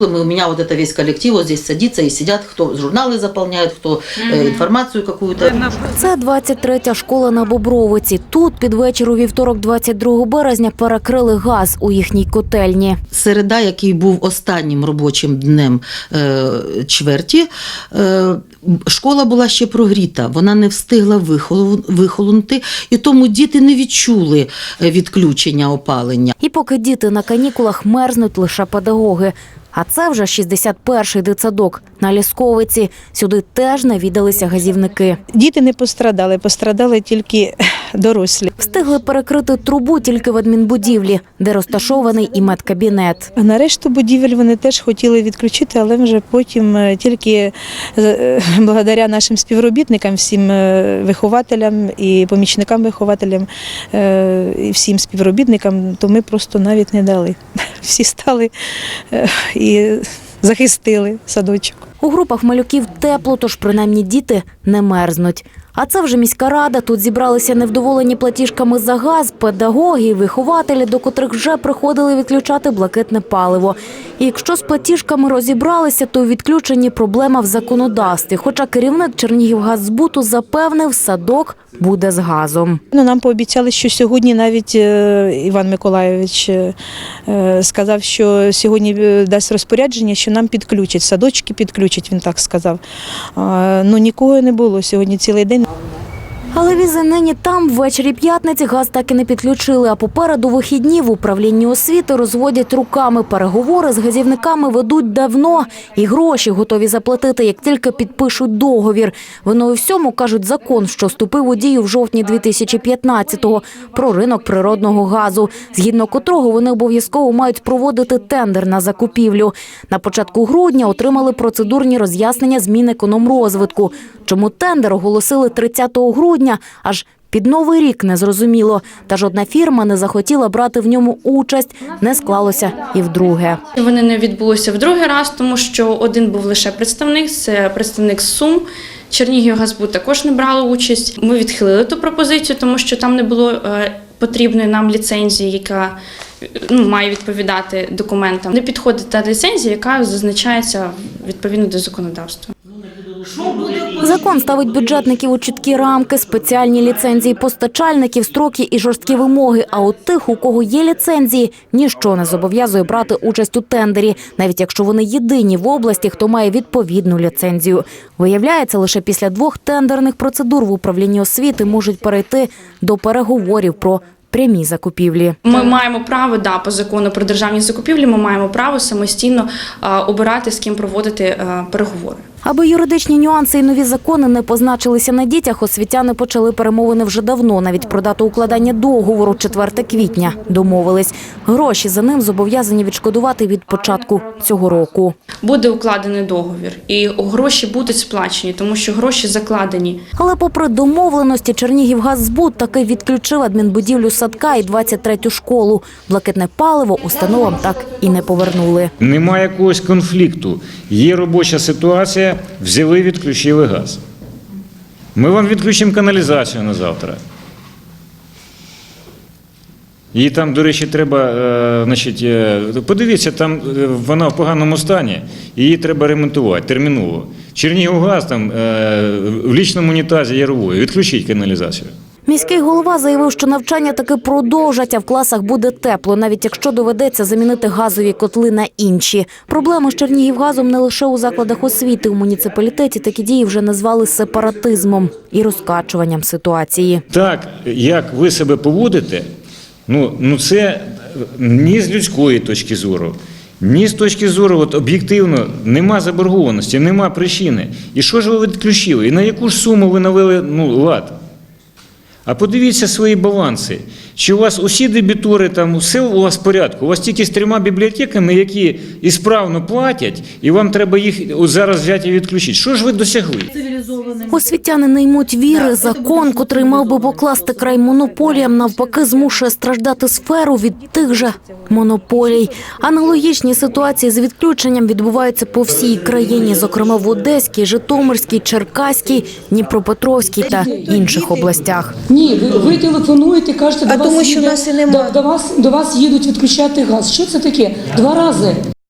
Мы- У меня вот это весь коллектив вот здесь садится и сидят, кто журналы заполняет, кто э, информацию какую-то. Це 23-я школа на Бобровиці. Тут під вечір у вівторок, 22 березня, перекрили газ у їхній котельні. Середа, який був останнім робочим днем е, чверті, е, школа була ще прогріта, вона не встигла вихолу- вихолонути, і тому діти не відчули е, відключення опалення. І поки діти на канікулах мерзнуть лише педагоги. А це вже 61-й дитсадок на Лісковиці. Сюди теж навідалися газівники. Діти не пострадали, пострадали тільки дорослі. Встигли перекрити трубу тільки в адмінбудівлі, де розташований і медкабінет. А на решту будівель вони теж хотіли відключити, але вже потім е, тільки е, благодаря нашим співробітникам, всім е, вихователям і помічникам вихователям і всім співробітникам, то ми просто навіть не дали. Всі стали е, і захистили садочок. У групах малюків тепло, тож принаймні діти не мерзнуть. А це вже міська рада. Тут зібралися невдоволені платіжками за газ, педагоги, вихователі, до котрих вже приходили відключати блакитне паливо. І якщо з платіжками розібралися, то у відключенні проблема в законодавстві. Хоча керівник Чернігівгаззбуту запевнив, садок буде з газом. Ну, нам пообіцяли, що сьогодні навіть е, Іван Миколайович е, е, сказав, що сьогодні дасть розпорядження, що нам підключать, садочки підключать, він так сказав. Ну нікого не було сьогодні цілий день. Але візи нині там ввечері п'ятниці газ так і не підключили. А попереду вихідні в управлінні освіти розводять руками. Переговори з газівниками ведуть давно і гроші готові заплатити, як тільки підпишуть договір. Воно у всьому кажуть закон, що вступив у дію в жовтні 2015-го про ринок природного газу, згідно котрого вони обов'язково мають проводити тендер на закупівлю. На початку грудня отримали процедурні роз'яснення з Мінекономрозвитку. Чому тендер оголосили 30 грудня, аж під новий рік незрозуміло. Та жодна фірма не захотіла брати в ньому участь. Не склалося і вдруге. Вони не відбулися в другий раз, тому що один був лише представник, це представник Сум. Чернігівгазбуд також не брали участь. Ми відхилили ту пропозицію, тому що там не було е, потрібної нам ліцензії, яка е, ну, має відповідати документам. Не підходить та ліцензія, яка зазначається відповідно до законодавства. Закон ставить бюджетників у чіткі рамки, спеціальні ліцензії постачальників, строки і жорсткі вимоги. А от тих, у кого є ліцензії, ніщо не зобов'язує брати участь у тендері, навіть якщо вони єдині в області, хто має відповідну ліцензію. Виявляється, лише після двох тендерних процедур в управлінні освіти можуть перейти до переговорів про прямі закупівлі. Ми маємо право, да, по закону про державні закупівлі, ми маємо право самостійно е, обирати, з ким проводити е, переговори. Аби юридичні нюанси і нові закони не позначилися на дітях, освітяни почали перемовини вже давно. Навіть про дату укладання договору 4 квітня домовились. Гроші за ним зобов'язані відшкодувати від початку цього року. Буде укладений договір, і гроші будуть сплачені, тому що гроші закладені. Але попри домовленості, Чернігівгаззбуд таки відключив адмінбудівлю садка і 23-ю школу. Блакитне паливо установам так і не повернули. Немає якогось конфлікту. Є робоча ситуація, взяли, відключили газ. Ми вам відключимо каналізацію на завтра. Її там, до речі, треба, е, значить, е, подивіться, там е, вона в поганому стані, її треба ремонтувати терміново. Чернігівгаз там в лічному унітазі ярової. Відключіть каналізацію. Міський голова заявив, що навчання таки продовжать, а в класах буде тепло, навіть якщо доведеться замінити газові котли на інші. Проблеми з Чернігівгазом не лише у закладах освіти. У муніципалітеті такі дії вже назвали сепаратизмом і розкачуванням ситуації. Так, як ви себе поводите, ну, ну це ні з людської точки зору, ні з точки зору, от об'єктивно, нема заборгованості, нема причини. І що ж ви відключили? І на яку ж суму ви навели ну, лад? А подивіться свої баланси. Чи у вас усі дебітори, там все у вас в порядку? У вас тільки з трьома бібліотеками, які ісправно платять, і вам треба їх зараз взяти і відключити. Що ж ви досягли? Освітяни не ймуть віри. Закон, котрий мав би покласти край монополіям, навпаки, змушує страждати сферу від тих же монополій. Аналогічні ситуації з відключенням відбуваються по всій країні, зокрема в Одеській, Житомирській, Черкаській, Дніпропетровській та інших областях. Ні, ви, ви телефонуєте, кажете, до А вас тому що їде- нас і нема. До, до вас до вас їдуть відключати газ. Що це таке? Два рази.